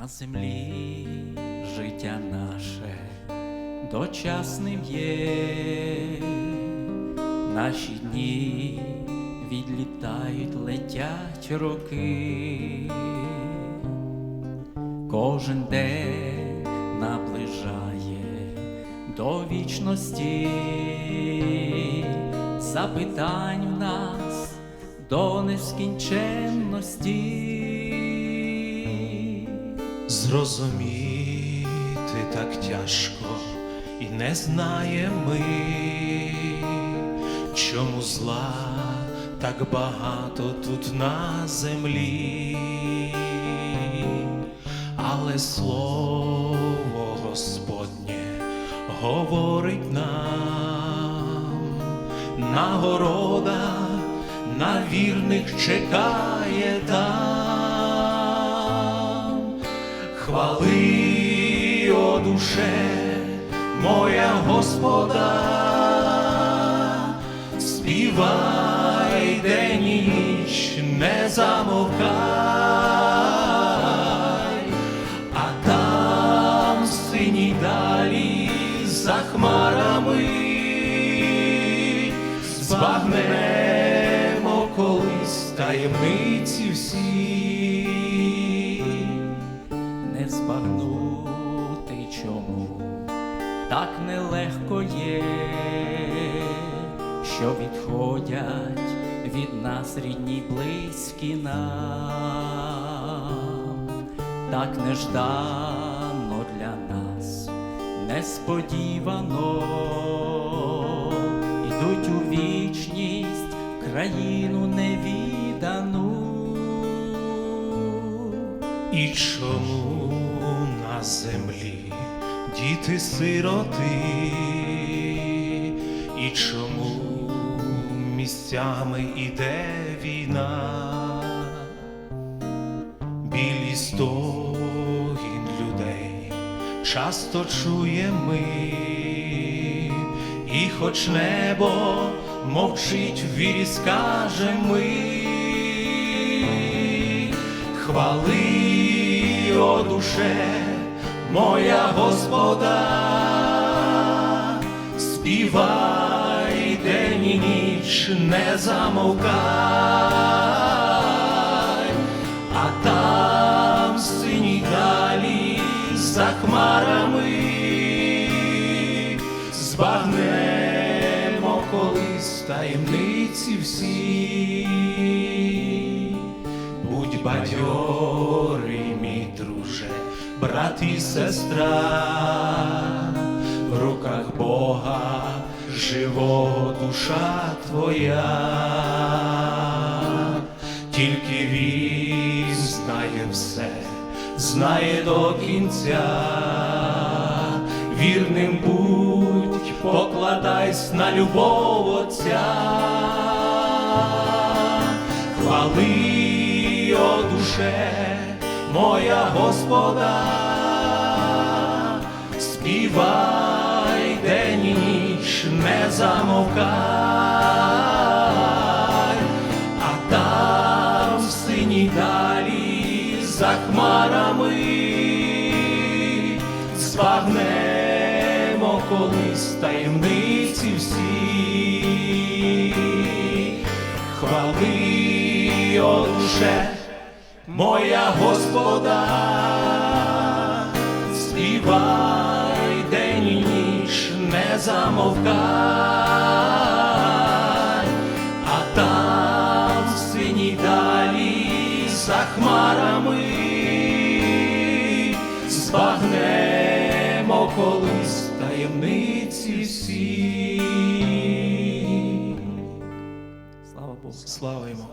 на землі життя наше дочасним є, наші дні відлітають, летять роки, кожен день наближає до вічності, запитань у нас до нескінченності. Зрозуміти так тяжко і не знаємо ми, чому зла так багато тут на землі, але слово Господнє говорить нам, нагорода на вірних чекає там. Хвали, о душе, моя Господа, співай день і ніч, не замовкай, а там синій далі за хмарами збагнемо колись таємниці всі. Збагнути чому. Так нелегко є, що відходять від нас рідні близькі нам, так неждано для нас, несподівано. Йдуть у вічність країну невідану. І чому землі діти сироти, і чому місцями іде війна, білі стогін людей часто чуємо ми, і хоч небо мовчить в вірі, скажем ми. Хвали, о душе, моя Господа, співай день і ніч, не замовкай, а там синій далі за хмарами. Збагнемо колись таємниці всі. Будь бадьорий, мій друже, брат і сестра, в руках Бога живого душа твоя, тільки він знає все, знає до кінця, вірним будь, покладайся на любов Отця. Хвали, о душе, моя Господа, співай день і ніч, не замовкай, а там в синій далі за хмарами збагнемо колись таємниці всі. Хвали, о душе, моя Господа, співай день і ніч, не замовкай, а там в синій далі за хмарами збагнемо колись таємниці всі. Слава Богу. Слава йому.